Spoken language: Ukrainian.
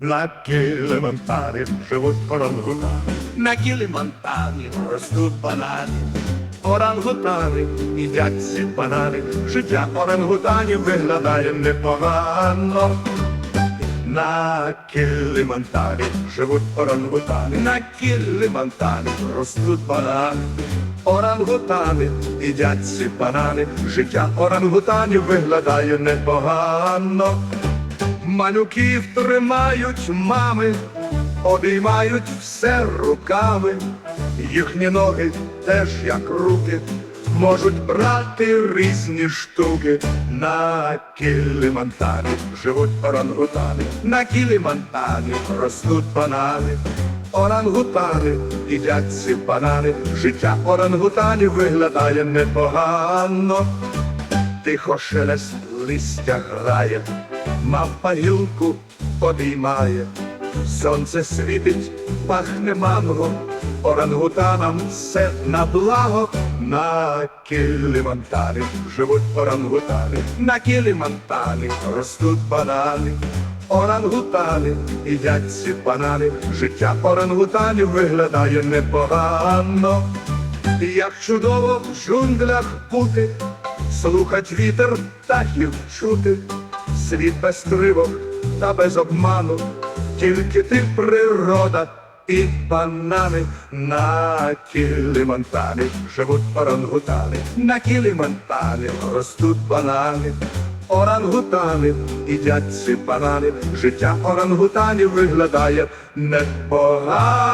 На Кілімантарі живуть орангутани. На Кілімантарі ростуть банани. Орангутани їдять ці банани. Життя орангутанів виглядає непогано. На Кілімантарі живуть орангутани. На Кілімантарі ростуть банани. Орангутани їдять ці банани. Життя орангутанів виглядає непогано. Малюків тримають мами, обіймають все руками, їхні ноги теж як руки, можуть брати різні штуки. На Кілімантані живуть орангутани, на Кілімантані ростуть банани. Орангутани їдять ці банани, життя орангутанів виглядає непогано. Тихо шелест листя грає, мавпа гілку обіймає, сонце світить, пахне манго, орангутанам все на благо, на Кілімантані живуть орангутани, на Кілімантані ростуть банани. Орангутани їдять ці банани, життя орангутанів виглядає непогано. Як чудово в джунглях бути, слухать вітер птахів чути, світ без тривог та без обману, тільки ти природа і банани. На Кілімантані живуть орангутани, на Кілімантані ростуть банани. Орангутани їдять ці банани, життя орангутанів виглядає непогано.